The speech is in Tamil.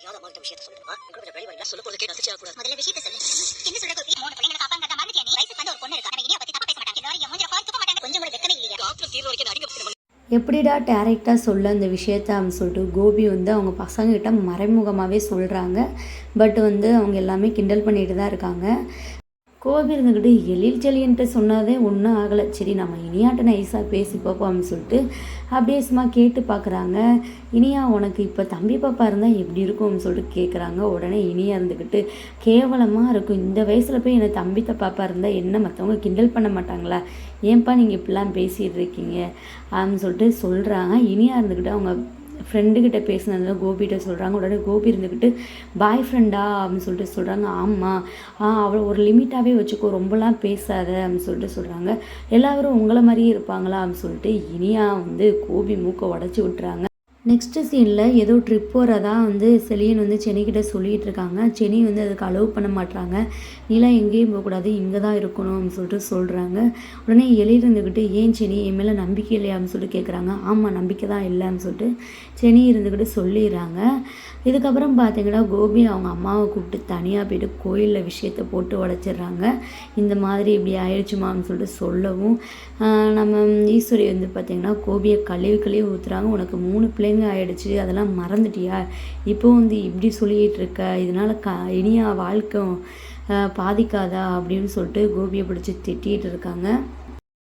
யார் அம்மா விஷயத்த சொல்லுமா உங்களுக்கு கொஞ்சம் வெளிவரல சொல்ல போது கேட்டு அதிர்ச்சியாக கூடாது முதல்ல விஷயத்த சொல்லு. என்ன சொல்ற கோபி மூணு பிள்ளைங்களை காப்பாங்க மறந்துட்டியா நீ? வயசுக்கு வந்து ஒரு பொண்ணு இருக்கா? நம்ம இனியா பத்தி தப்பா பேச மாட்டாங்க. எல்லாரும் என் மூஞ்சில பாரு துப்ப மாட்டாங்க. கொஞ்சம் கூட வெக்கமே இல்லையா? டாக்டர் தீர்வு வரைக்கும் அடிக்க எப்படிடா டேரெக்டாக சொல்ல அந்த விஷயத்த அப்படின்னு சொல்லிட்டு கோபி வந்து அவங்க பசங்ககிட்ட மறைமுகமாகவே சொல்கிறாங்க பட் வந்து அவங்க எல்லாமே கிண்டல் பண்ணிட்டு தான் இருக்காங்க. கோபி இருந்துக்கிட்டு எழில் செலின்ட்டு சொன்னதே ஒன்றும் ஆகலை. சரி நம்ம இனியாட்ட நைஸாக பேசி பார்ப்போம்னு அப்படின்னு சொல்லிட்டு அப்படியே சும்மா கேட்டு பார்க்குறாங்க இனியா உனக்கு இப்போ தம்பி பாப்பா இருந்தால் எப்படி இருக்கும் அப்படின்னு சொல்லிட்டு கேட்குறாங்க உடனே இனியா இருந்துக்கிட்டு கேவலமாக இருக்கும். இந்த வயசில் போய் எனக்கு தம்பி பாப்பா இருந்தால் என்ன மற்றவங்க கிண்டல் பண்ண மாட்டாங்களா? ஏன்ப்பா நீங்கள் இப்படிலாம் பேசிகிட்டு இருக்கீங்க? அப்படின்னு சொல்லிட்டு சொல்கிறாங்க இனியா இருந்துக்கிட்டு அவங்க ஃப்ரெண்டுக்கிட்ட பேசினதில் கோபிகிட்ட சொல்கிறாங்க உடனே கோபி இருந்துக்கிட்டு பாய் ஃப்ரெண்டா அப்படின்னு சொல்லிட்டு சொல்கிறாங்க ஆமாம் ஆ அவள் ஒரு லிமிட்டாகவே வச்சுக்கோ. ரொம்பலாம் பேசாத அப்படின்னு சொல்லிட்டு சொல்கிறாங்க எல்லாரும் உங்களை மாதிரியே இருப்பாங்களா அப்படின்னு சொல்லிட்டு இனியா வந்து கோபி மூக்கை உடச்சி விட்டுறாங்க. நெக்ஸ்ட்டு சீனில் ஏதோ ட்ரிப் போகிறதா வந்து செலியன் வந்து சென்னைக்கிட்ட சொல்லிகிட்டு இருக்காங்க செனி வந்து அதுக்கு அலோவ் பண்ண மாட்றாங்க. நீலாம் எங்கேயும் போகக்கூடாது இங்கே தான் இருக்கணும் அப்படின்னு சொல்லிட்டு சொல்கிறாங்க உடனே எழுதிருந்துக்கிட்டு ஏன் செனி என் மேலே நம்பிக்கை இல்லையான்னு சொல்லிட்டு கேட்குறாங்க ஆமாம் நம்பிக்கை தான் இல்லைன்னு சொல்லிட்டு செனி இருந்துக்கிட்டு சொல்லிடுறாங்க. இதுக்கப்புறம் பார்த்தீங்கன்னா கோபி அவங்க அம்மாவை கூப்பிட்டு தனியாக போயிட்டு கோயிலில் விஷயத்தை போட்டு உடச்சிடுறாங்க. இந்த மாதிரி இப்படி ஆயிடுச்சுமான்னு சொல்லிட்டு சொல்லவும் நம்ம ஈஸ்வரி வந்து பார்த்திங்கன்னா கோபியை கழுவி கழுவி ஊற்றுறாங்க உனக்கு மூணு பிள்ளை பிள்ளைங்க ஆயிடுச்சு அதெல்லாம் மறந்துட்டியா? இப்போ வந்து இப்படி சொல்லிட்டு இருக்க இதனால் க இனியா வாழ்க்கை பாதிக்காதா? அப்படின்னு சொல்லிட்டு கோபியை பிடிச்சி திட்டிகிட்டு இருக்காங்க.